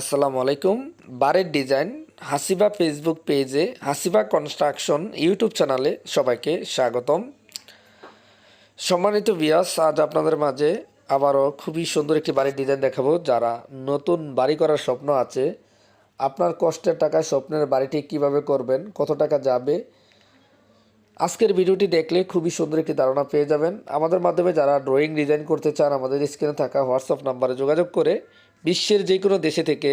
আসসালামু আলাইকুম। বারের ডিজাইন, হাসিবা ফেসবুক পেজে হাসিবা কনস্ট্রাকশন ইউটিউব চ্যানেলে সবাইকে স্বাগতম। সম্মানিত বিয়াস আজ আপনাদের মাঝে আবারও খুবই সুন্দর একটি বাড়ির ডিজাইন দেখাবো। যারা নতুন বাড়ি করার স্বপ্ন আছে, আপনার কষ্টের টাকায় স্বপ্নের বাড়িটি কীভাবে করবেন, কত টাকা যাবে আজকের ভিডিওটি দেখলে খুবই সুন্দর একটি ধারণা পেয়ে যাবেন। আমাদের মাধ্যমে যারা ড্রয়িং ডিজাইন করতে চান, আমাদের স্ক্রিনে থাকা হোয়াটসঅ্যাপ নাম্বারে যোগাযোগ করে বিশ্বের যে কোনো দেশে থেকে,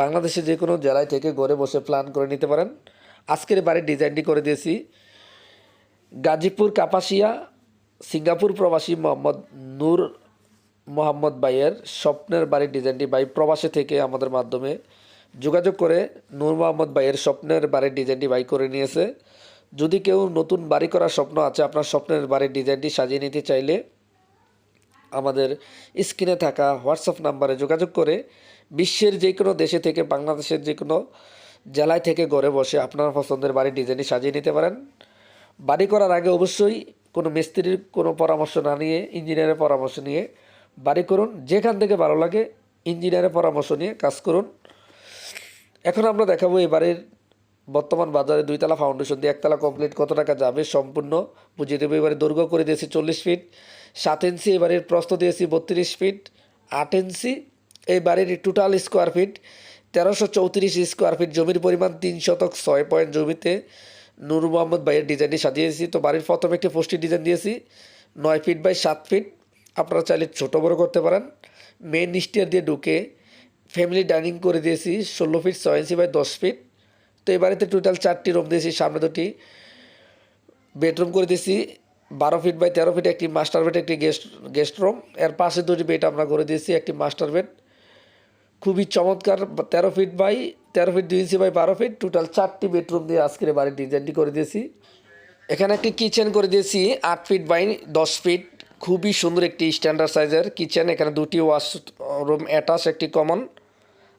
বাংলাদেশের যে কোনো জেলায় থেকে ঘরে বসে প্ল্যান করে নিতে পারেন। আজকের বাড়ির ডিজাইনটি করে দিয়েছি। গাজীপুর, কাপাসিয়া, সিঙ্গাপুর প্রবাসী মোহাম্মদ নূর মোহাম্মদ ভাইয়ের স্বপ্নের বাড়ির ডিজাইনটি ভাই প্রবাসে থেকে আমাদের মাধ্যমে যোগাযোগ করে নূর মোহাম্মদ ভাইয়ের স্বপ্নের বাড়ির ডিজাইনটি ভাই করে নিয়েছে। যদি কেউ নতুন বাড়ি করার স্বপ্ন আছে, আপনার স্বপ্নের বাড়ির ডিজাইনটি সাজিয়ে নিতে চাইলে আমাদের স্ক্রিনে থাকা হোয়াটসঅ্যাপ নাম্বারে যোগাযোগ করে বিশ্বের যে কোনো দেশে থেকে, বাংলাদেশের যে কোনো জেলায় থেকে ঘরে বসে আপনার পছন্দের বাড়ির ডিজাইনটি সাজিয়ে নিতে পারেন। বাড়ি করার আগে অবশ্যই কোনো মিস্ত্রির কোনো পরামর্শ না নিয়ে, ইঞ্জিনিয়ারের পরামর্শ নিয়ে বাড়ি করুন। যেখান থেকে ভালো লাগে, ইঞ্জিনিয়ারের পরামর্শ নিয়ে কাজ করুন। এখন আমরা দেখাবো এই বাড়ির বর্তমান বাজারে দুইতলা ফাউন্ডেশন দিয়ে একতলা কমপ্লিট কত টাকা যাবে সম্পূর্ণ বুঝিয়ে দেবো। এবারে দৈর্ঘ্য করে দিয়েছি চল্লিশ ফিট সাত ইঞ্চি এবারের প্রস্ত দিয়েছি বত্রিশ ফিট আট ইঞ্চি এই বাড়ির টোটাল স্কোয়ার ফিট তেরোশো চৌত্রিশ স্কোয়ার ফিট জমির পরিমাণ তিন শতক ছয় পয়েন্ট জমিতে নূর মোহাম্মদ ভাইয়ের ডিজাইনটি সাজিয়েছি। তো বাড়ির প্রথমে একটি পোস্টি ডিজাইন দিয়েছি, নয় ফিট বাই সাত ফিট আপনারা চাইলে ছোটো বড়ো করতে পারেন। মেন স্টেয়ার দিয়ে ঢুকে ফ্যামিলি ডাইনিং করে দিয়েছি, ষোলো ফিট ছয় ইঞ্চি বাই দশ ফিট তো এই বাড়িতে টোটাল চারটি রুম দিয়েছি, সামনে দুটি। বেডরুম করে দিয়েছি, বারো ফিট বাই তেরো ফিট একটি মাস্টার বেড একটি গেস্ট গেস্ট রুম এর পাশে দুটি বেড আমরা করে দিয়েছি, একটি মাস্টার বেড খুবই চমৎকার, তেরো ফিট বাই তেরো ফিট দুই ইঞ্চি বাই বারো ফিট টোটাল চারটি বেডরুম দিয়ে আজকের বাড়ির ডিজাইনটি করে দিয়েছি। এখানে একটি কিচেন করে দিয়েছি, আট ফিট বাই দশ ফিট খুবই সুন্দর একটি স্ট্যান্ডার্ড সাইজের কিচেন এখানে দুটি ওয়াশ রুম অ্যাটাচ একটি কমন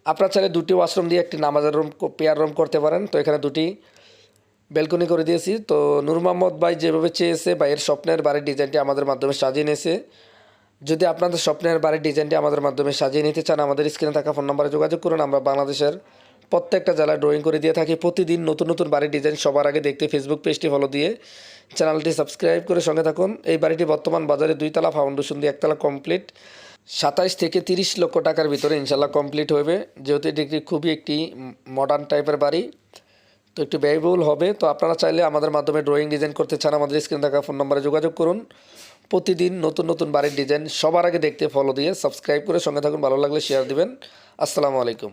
আপনার চাইলে দুটি ওয়াশরুম দিয়ে একটি নামাজের রুম পেয়ার রুম করতে পারেন। তো এখানে দুটি ব্যালকনি করে দিয়েছি। তো নূর মোহাম্মদ ভাই যেভাবে চেয়েছে বা এর স্বপ্নের বাড়ির ডিজাইনটি আমাদের মাধ্যমে সাজিয়ে নিয়েছে। যদি আপনাদের স্বপ্নের বাড়ির ডিজাইনটি আমাদের মাধ্যমে সাজিয়ে নিতে চান, আমাদের স্ক্রিনে থাকা ফোন নম্বরে যোগাযোগ করুন। আমরা বাংলাদেশের প্রত্যেকটা জেলায় ড্রয়িং করে দিয়ে থাকি। প্রতিদিন নতুন নতুন বাড়ির ডিজাইন সবার আগে দেখতে ফেসবুক পেজটি ফলো দিয়ে চ্যানেলটি সাবস্ক্রাইব করে সঙ্গে থাকুন। এই বাড়িটি বর্তমান বাজারে দুইতলা ফাউন্ডেশন দিয়ে একতলা কমপ্লিট সাতাইশ থেকে তিরিশ লক্ষ টাকার ভিতরে ইনশাল্লাহ কমপ্লিট হবে যেহেতু এটি একটি খুবই একটি মডার্ন টাইপের বাড়ি, তো একটু ব্যয়বহুল হবে। তো আপনারা চাইলে আমাদের মাধ্যমে ড্রয়িং ডিজাইন করতে চান, আমাদের স্ক্রিনে থাকা ফোন নম্বরে যোগাযোগ করুন। প্রতিদিন নতুন নতুন বাড়ির ডিজাইন সবার আগে দেখতে ফলো দিয়ে সাবস্ক্রাইব করে সঙ্গে থাকুন, ভালো লাগলে শেয়ার দিবেন। আসসালামু আলাইকুম।